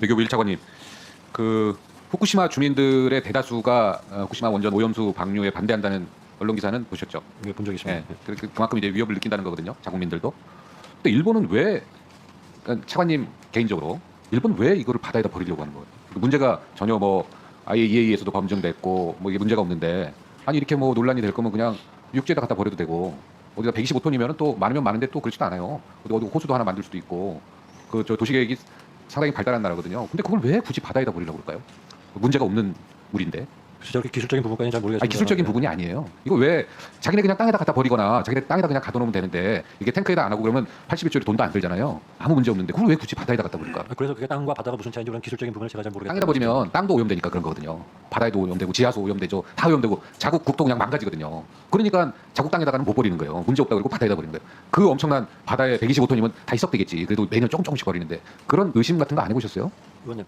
외교부 1차관님, 그 후쿠시마 주민들의 대다수가 어, 후쿠시마 원전 오염수 방류에 반대한다는 언론 기사는 보셨죠? 예, 본 적이 있습니다. 예. 그- 그- 그만큼 이제 위협을 느낀다는 거거든요. 자국민들도. 근데 일본은 왜 그러니까 차관님 개인적으로 일본 왜 이거를 바다에다 버리려고 하는 거예요? 그 문제가 전혀 뭐 IAEA에서도 검증됐고 뭐 이게 문제가 없는데 아니 이렇게 뭐 논란이 될 거면 그냥 육지에다 갖다 버려도 되고 어디가 125톤이면 또 많으면 많은데 또 그렇지도 않아요. 어디 어디 호수도 하나 만들 수도 있고 그 저 도시계획이 상당히 발달한 나라거든요. 근데 그걸 왜 굳이 바다에 다 버리려고 그럴까요? 문제가 없는 물인데. 글쎄 저렇게 기술적인 부분까지는 잘 모르겠습니다. 아니, 기술적인 예. 부분이 아니에요. 이거 왜 자기네 그냥 땅에다 갖다 버리거나 자기네 땅에다 그냥 가둬놓으면 되는데 이게 탱크에다 안 하고 그러면 81조리 돈도 안 들잖아요. 아무 문제 없는데 그걸 왜 굳이 바다에다 갖다 버릴까? 아, 그래서 그게 땅과 바다가 무슨 차이인지 그런 기술적인 부분을 제가 잘 모르겠어요. 땅에다 버리면 땅도 오염되니까 그런 거거든요. 바다에도 오염되고 지하수 오염되죠. 다 오염되고 자국 국도 그냥 망가지거든요. 그러니까 자국 땅에다가는 못 버리는 거예요. 문제 없다 그러고 바다에다 버리는 거예요. 그 엄청난 바다에 125톤이면 다 희석되겠지. 그래도 매년 조금 조금씩 버리는데 그런 의심 같은 거 안 해보셨어요? 의원님